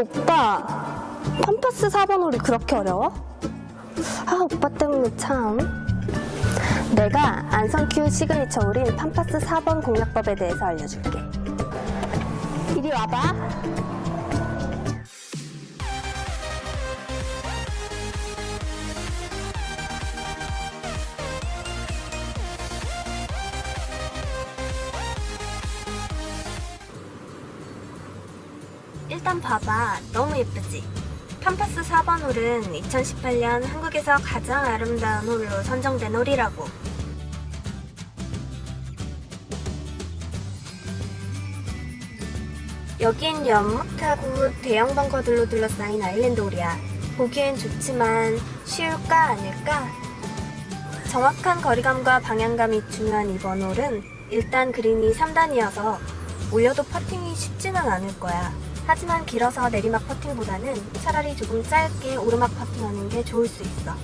오빠 팜파스 4번 홀이 그렇게 어려워? 아 오빠 때문에 참. 내가 안성큐 시그니처 홀인 팜파스 4번 공략법에 대해서 알려줄게. 이리 와봐 일단 봐봐. 너무 예쁘지? 팜파스 4번 홀은 2018년 한국에서 가장 아름다운 홀로 선정된 홀이라고. 여긴 연못하고 대형 벙커들로 둘러싸인 아일랜드 홀이야. 보기엔 좋지만 쉬울까 아닐까? 정확한 거리감과 방향감이 중요한 이번 홀은 일단 그린이 3단이어서 올려도 퍼팅이 쉽지는 않을 거야. 하지만 길어서 내리막 퍼팅보다는 차라리 조금 짧게 오르막 퍼팅하는 게 좋을 수 있어.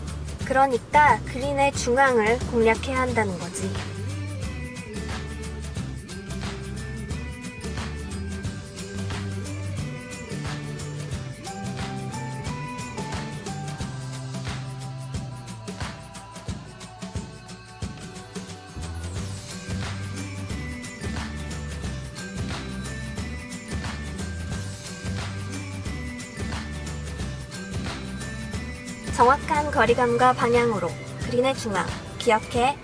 그러니까 그린의 중앙을 공략해야 한다는 거지. 정확한 거리감과 방향으로 그린의 중앙 기억해